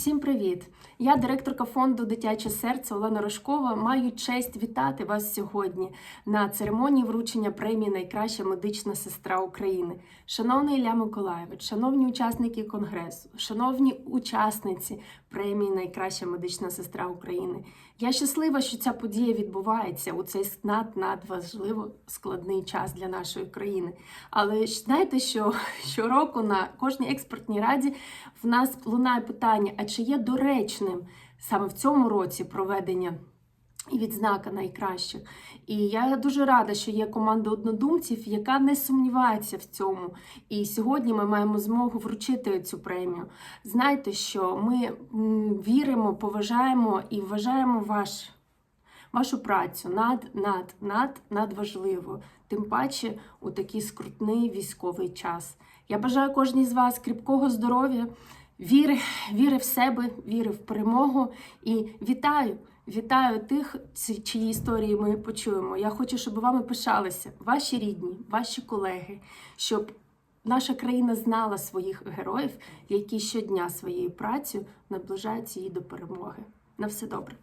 Всім привіт! Я директорка фонду Дитяче серце Олена Рожкова. Маю честь вітати вас сьогодні на церемонії вручення премії Найкраща медична сестра України. Шановний Ілля Миколаєвич, шановні учасники конгресу, шановні учасниці премії Найкраща медична сестра України. Я щаслива, що ця подія відбувається у цей над надважливо складний час для нашої країни. Але знаєте, що щороку на кожній експертній раді в нас лунає питання: чи є доречним саме в цьому році проведення? І відзнака найкращих. І я дуже рада, що є команда однодумців, яка не сумнівається в цьому. І сьогодні ми маємо змогу вручити цю премію. Знайте, що ми віримо, поважаємо і вважаємо ваш, вашу працю над, над, над, надважливо. Тим паче у такий скрутний військовий час. Я бажаю кожній з вас кріпкого здоров'я, віри, віри в себе, віри в перемогу і вітаю! Вітаю тих, чиї історії ми почуємо. Я хочу, щоб вами пишалися ваші рідні, ваші колеги, щоб наша країна знала своїх героїв, які щодня своєю працею наближають її до перемоги. На все добре.